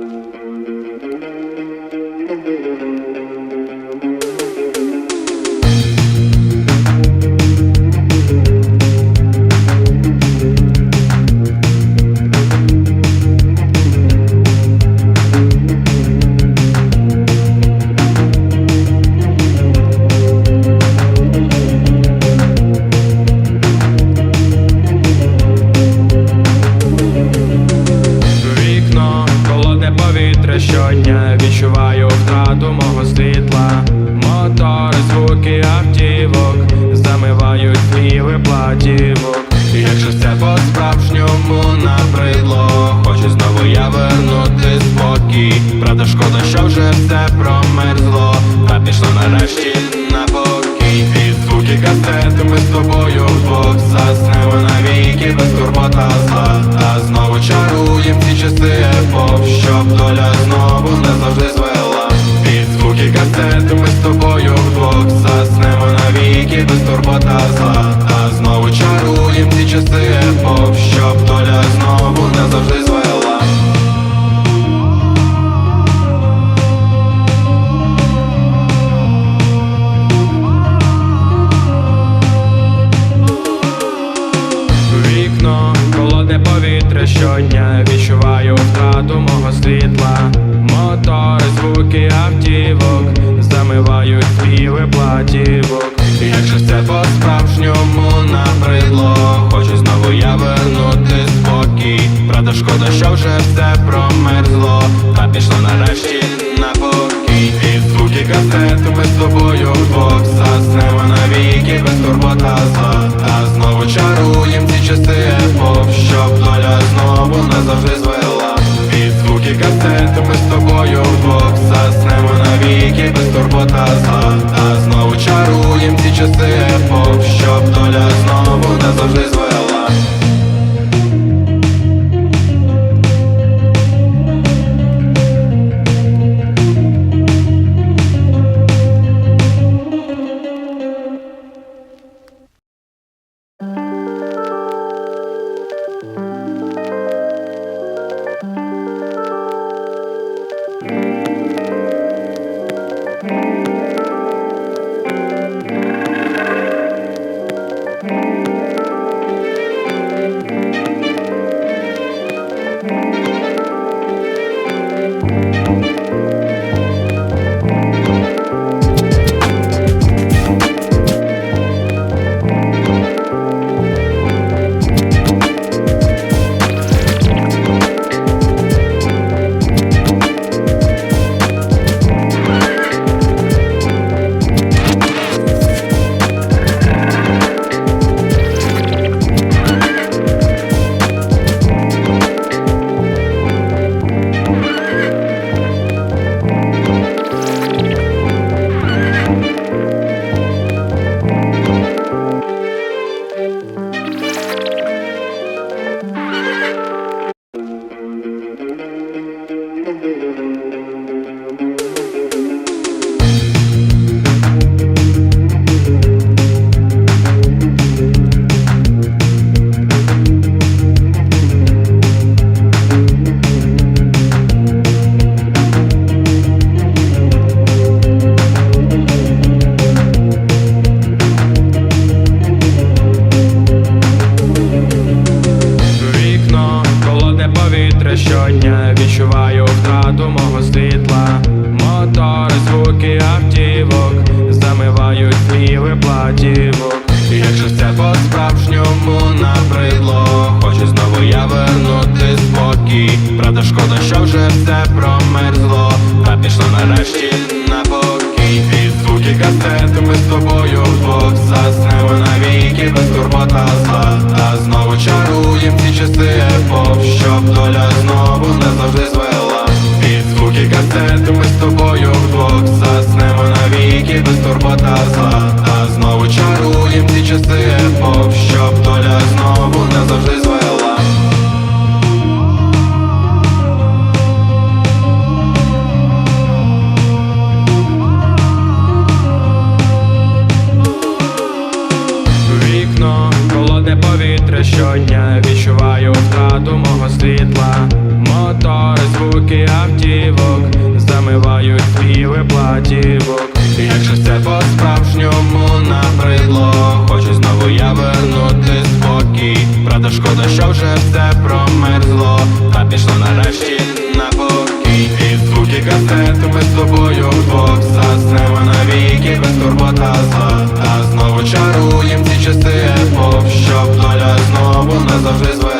Вікно, з тобою вдвох заснемо навіки без турбота зла. Та знову чаруєм ці часи епох, щоб доля знову не завжди звела. Під звуки касети ми з тобою вдвох заснемо навіки без турбота зла. Вікно, холодне повітря щодня відчуваю втрату мого світла. Мотори, звуки автівок замивають співи платівок. Якщо же це по-справжньому набридло, хочу знову я вернути спокій. Правда, шкода, що вже все промерзло, завжди звела. Під звуки касети ми з тобою вдвох заснемо навіки без турбота зла. Та знову чаруєм ці часи епох, щоб доля знову не завжди звела. Правда, шкода, що вже все промерзло, та пішло нарешті на покій. І звуки касети ми з тобою вдвох заснемо навіки без турбота зла. Та знову чаруєм ці часи епох, щоб доля знову не завжди звела. І звуки касети ми з тобою вдвох заснемо навіки без турбота зла. З тобою вдвох Заснемо навіки без турбота зла. Та знову чаруєм ці часи епох Щоб доля знову назавжди звела